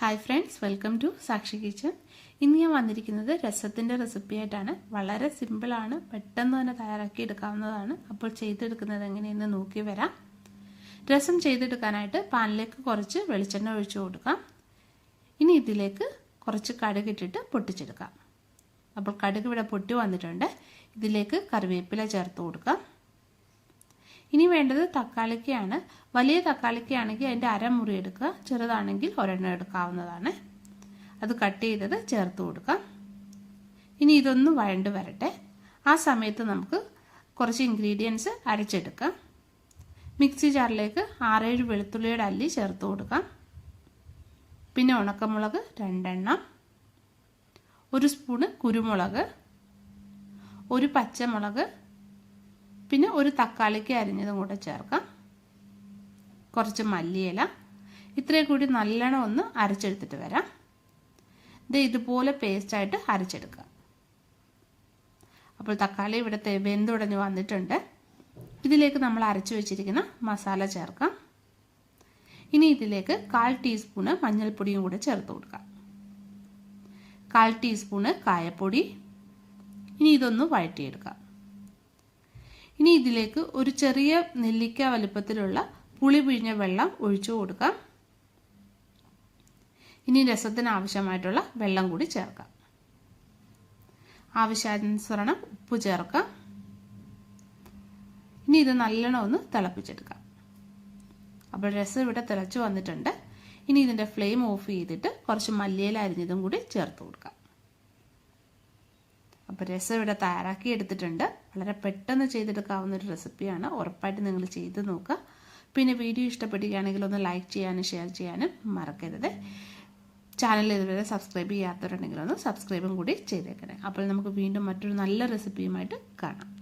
Hi friends welcome to Sakshi kitchen ഇന്ന് ഞാൻ വന്നിരിക്കുന്നത് രസത്തിന്റെ റെസിപ്പി ആയിട്ടാണ്. വളരെ സിമ്പിളാണ് പെട്ടെന്ന് തന്നെ തയ്യാറാക്കി എടുക്കാവുന്നതാണ്. അപ്പോൾ ചെയ്തെടുക്കുന്നത് എങ്ങനെയെന്ന് നോക്കി വരാം. രസം ചെയ്തെടുക്കാനായിട്ട് പാനിലേക്ക് കുറച്ച് വെളിച്ചെണ്ണ ഒഴിച്ചു കൊടുക്കാം. ഇനി ഇതിലേക്ക് കുറച്ച് കടുക് ഇട്ടിട്ട് പൊട്ടിച്ചെടുക്കാം. അപ്പോൾ കടുക് ഇവിടെ പൊട്ടി വന്നിട്ടുണ്ട്. ഇതിലേക്ക് കറിവേപ്പില ചേർത്ത് കൊടുക്കാം. ഇനി വേണ്ടത് തക്കാളിക്കയാണ്. വലിയ തക്കാളിക്കയാണെങ്കിൽ അതിന്റെ അരമുറി എടുക്കുക. ചെറുതാണെങ്കിൽ ഒരെണ്ണം എടുക്കാവുന്നതാണ്. അത് കട്ട് ചെയ്തത് ചേർത്ത് കൊടുക്കാം. ഇനി ഇതൊന്ന് വഴണ്ട് വരട്ടെ. ആ സമയത്ത് നമുക്ക് കുറച്ച് ഇൻഗ്രീഡിയൻസ് അരച്ചെടുക്കാം. മിക്സി ജാറിലേക്ക് ആറേഴ് വെളുത്തുള്ളിയുടെ അല്ലി ചേർത്ത് കൊടുക്കാം. പിന്നെ ഉണക്കമുളക് രണ്ടെണ്ണം. ഒരു സ്പൂണ് കുരുമുളക്. ഒരു പച്ചമുളക്. പിന്നെ ഒരു തക്കാളിക്ക് അരിഞ്ഞതും കൂടെ ചേർക്കാം. കുറച്ച് മല്ലിയില. ഇത്രയും കൂടി നല്ലോണം ഒന്ന് അരച്ചെടുത്തിട്ട് വരാം. ഇത് ഇതുപോലെ പേസ്റ്റായിട്ട് അരച്ചെടുക്കുക. അപ്പോൾ തക്കാളി ഇവിടെ വെന്തുടഞ്ഞ് വന്നിട്ടുണ്ട്. ഇതിലേക്ക് നമ്മൾ അരച്ചു വെച്ചിരിക്കുന്ന മസാല ചേർക്കാം. ഇനി ഇതിലേക്ക് കാൽ ടീസ്പൂണ് മഞ്ഞൾപ്പൊടിയും കൂടെ ചേർത്ത് കൊടുക്കാം. കാൽ ടീസ്പൂണ് കായപ്പൊടി. ഇനി ഇതൊന്ന് വഴറ്റിയെടുക്കാം. ഇനി ഇതിലേക്ക് ഒരു ചെറിയ നെല്ലിക്ക വലുപ്പത്തിലുള്ള പുളി പിഴിഞ്ഞ വെള്ളം ഒഴിച്ചു കൊടുക്കാം. ഇനി രസത്തിന് ആവശ്യമായിട്ടുള്ള വെള്ളം കൂടി ചേർക്കാം. ആവശ്യാനുസരണം ഉപ്പ് ചേർക്കാം. ഇനി ഇത് നല്ലോണം ഒന്ന് തിളപ്പിച്ചെടുക്കാം. അപ്പോൾ രസം ഇവിടെ തിളച്ചു വന്നിട്ടുണ്ട്. ഇനി ഇതിന്റെ ഫ്ലെയിം ഓഫ് ചെയ്തിട്ട് കുറച്ച് മല്ലിയില അരിഞ്ഞതും കൂടി ചേർത്ത് കൊടുക്കാം. അപ്പോൾ രസം ഇവിടെ തയ്യാറാക്കി എടുത്തിട്ടുണ്ട്. വളരെ പെട്ടെന്ന് ചെയ്തെടുക്കാവുന്ന ഒരു റെസിപ്പിയാണ്. ഉറപ്പായിട്ട് നിങ്ങൾ ചെയ്ത് നോക്കുക. പിന്നെ വീഡിയോ ഇഷ്ടപ്പെടുകയാണെങ്കിൽ ഒന്ന് ലൈക്ക് ചെയ്യാനും ഷെയർ ചെയ്യാനും മറക്കരുത്. ചാനൽ ഇതുവരെ സബ്സ്ക്രൈബ് ചെയ്യാത്തവരുണ്ടെങ്കിൽ ഒന്ന് സബ്സ്ക്രൈബും കൂടി ചെയ്തേക്കണേ. അപ്പോൾ നമുക്ക് വീണ്ടും മറ്റൊരു നല്ല റെസിപ്പിയുമായിട്ട് കാണാം.